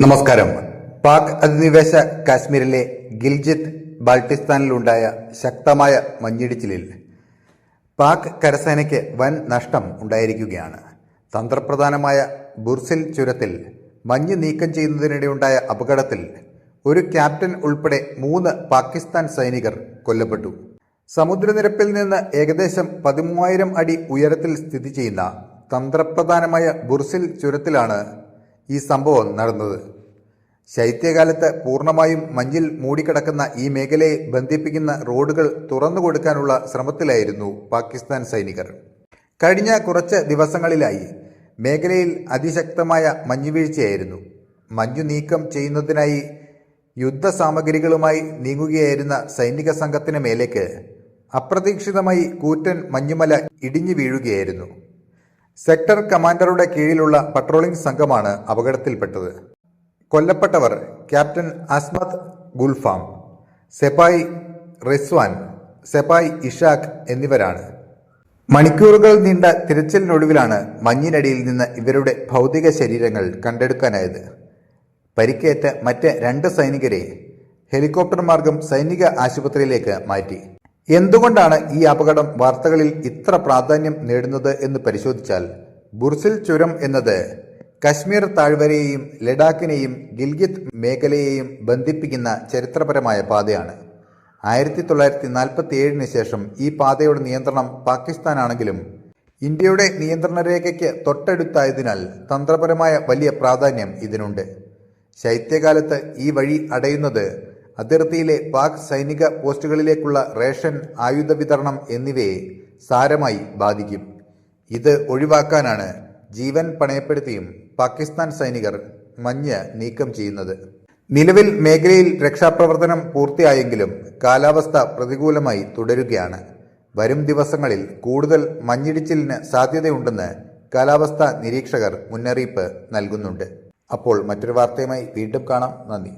നമസ്കാരം. പാക് അധിനിവേശ കാശ്മീരിലെ ഗിൽജിത്ത് ബാൾട്ടിസ്ഥാനിലുണ്ടായ ശക്തമായ മഞ്ഞിടിച്ചിലിൽ പാക് കരസേനയ്ക്ക് വൻ നഷ്ടം ഉണ്ടായിരിക്കുകയാണ്. തന്ത്രപ്രധാനമായ ബുർസിൽ ചുരത്തിൽ മഞ്ഞ് നീക്കം ചെയ്യുന്നതിനിടെയുണ്ടായ അപകടത്തിൽ ഒരു ക്യാപ്റ്റൻ ഉൾപ്പെടെ മൂന്ന് പാകിസ്ഥാൻ സൈനികർ കൊല്ലപ്പെട്ടു. സമുദ്രനിരപ്പിൽ നിന്ന് ഏകദേശം പതിമൂവായിരം അടി ഉയരത്തിൽ സ്ഥിതി ചെയ്യുന്ന തന്ത്രപ്രധാനമായ ബുർസിൽ ചുരത്തിലാണ് ഈ സംഭവം നടന്നത്. ശൈത്യകാലത്ത് പൂർണമായും മഞ്ഞിൽ മൂടിക്കിടക്കുന്ന ഈ മേഖലയെ ബന്ധിപ്പിക്കുന്ന റോഡുകൾ തുറന്നു കൊടുക്കാനുള്ള ശ്രമത്തിലായിരുന്നു പാകിസ്ഥാൻ സൈനികർ. കഴിഞ്ഞ കുറച്ച് ദിവസങ്ങളിലായി മേഖലയിൽ അതിശക്തമായ മഞ്ഞുവീഴ്ചയായിരുന്നു മഞ്ഞു നീക്കം ചെയ്യുന്നതിനായി യുദ്ധസാമഗ്രികളുമായി നീങ്ങുകയായിരുന്ന സൈനിക സംഘത്തിന് മേലേക്ക് അപ്രതീക്ഷിതമായി കൂറ്റൻ മഞ്ഞുമല ഇടിഞ്ഞു വീഴുകയായിരുന്നു. സെക്ടർ കമാൻഡറുടെ കീഴിലുള്ള പട്രോളിംഗ് സംഘമാണ് അപകടത്തിൽപ്പെട്ടത്. കൊല്ലപ്പെട്ടവർ captain Asmat Gulfam sepoy Rizwan sepoy Ishaq എന്നിവരാണ്. മണിക്കൂറുകൾ നീണ്ട തിരച്ചിലിനൊടുവിലാണ് മഞ്ഞിനടിയിൽ നിന്ന് ഇവരുടെ ഭൗതിക ശരീരങ്ങൾ കണ്ടെടുക്കാനായത്. പരിക്കേറ്റ മറ്റ് രണ്ട് സൈനികരെ ഹെലികോപ്റ്റർ മാർഗം സൈനിക ആശുപത്രിയിലേക്ക് മാറ്റി. എന്തുകൊണ്ടാണ് ഈ അപകടം വാർത്തകളിൽ ഇത്ര പ്രാധാന്യം നേടുന്നത് എന്ന് പരിശോധിച്ചാൽ ബുർസിൽ ചുരം എന്നത് കശ്മീർ താഴ്വരയെയും ലഡാക്കിനെയും ഗിൽഗിത് മേഖലയെയും ബന്ധിപ്പിക്കുന്ന ചരിത്രപരമായ പാതയാണ്. ആയിരത്തി തൊള്ളായിരത്തി നാൽപ്പത്തി ഏഴിന് ശേഷം ഈ പാതയുടെ നിയന്ത്രണം പാകിസ്ഥാനാണെങ്കിലും ഇന്ത്യയുടെ നിയന്ത്രണ രേഖയ്ക്ക് തൊട്ടടുത്തായതിനാൽ തന്ത്രപരമായ വലിയ പ്രാധാന്യം ഇതിനുണ്ട്. ശൈത്യകാലത്ത് ഈ വഴി അടയുന്നത് അതിർത്തിയിലെ പാക് സൈനിക പോസ്റ്റുകളിലേക്കുള്ള റേഷൻ ആയുധ വിതരണം എന്നിവയെ സാരമായി ബാധിക്കും. ഇത് ഒഴിവാക്കാനാണ് ജീവൻ പണയപ്പെടുത്തിയും പാകിസ്ഥാൻ സൈനികർ മഞ്ഞ് നീക്കം ചെയ്യുന്നത്. നിലവിൽ മേഖലയിൽ രക്ഷാപ്രവർത്തനം പൂർത്തിയായെങ്കിലും കാലാവസ്ഥ പ്രതികൂലമായി തുടരുകയാണ്. വരും ദിവസങ്ങളിൽ കൂടുതൽ മഞ്ഞിടിച്ചിലിന് സാധ്യതയുണ്ടെന്ന് കാലാവസ്ഥാ നിരീക്ഷകർ മുന്നറിയിപ്പ് നൽകുന്നുണ്ട്. അപ്പോൾ മറ്റൊരു വാർത്തയുമായി വീണ്ടും കാണാം. നന്ദി.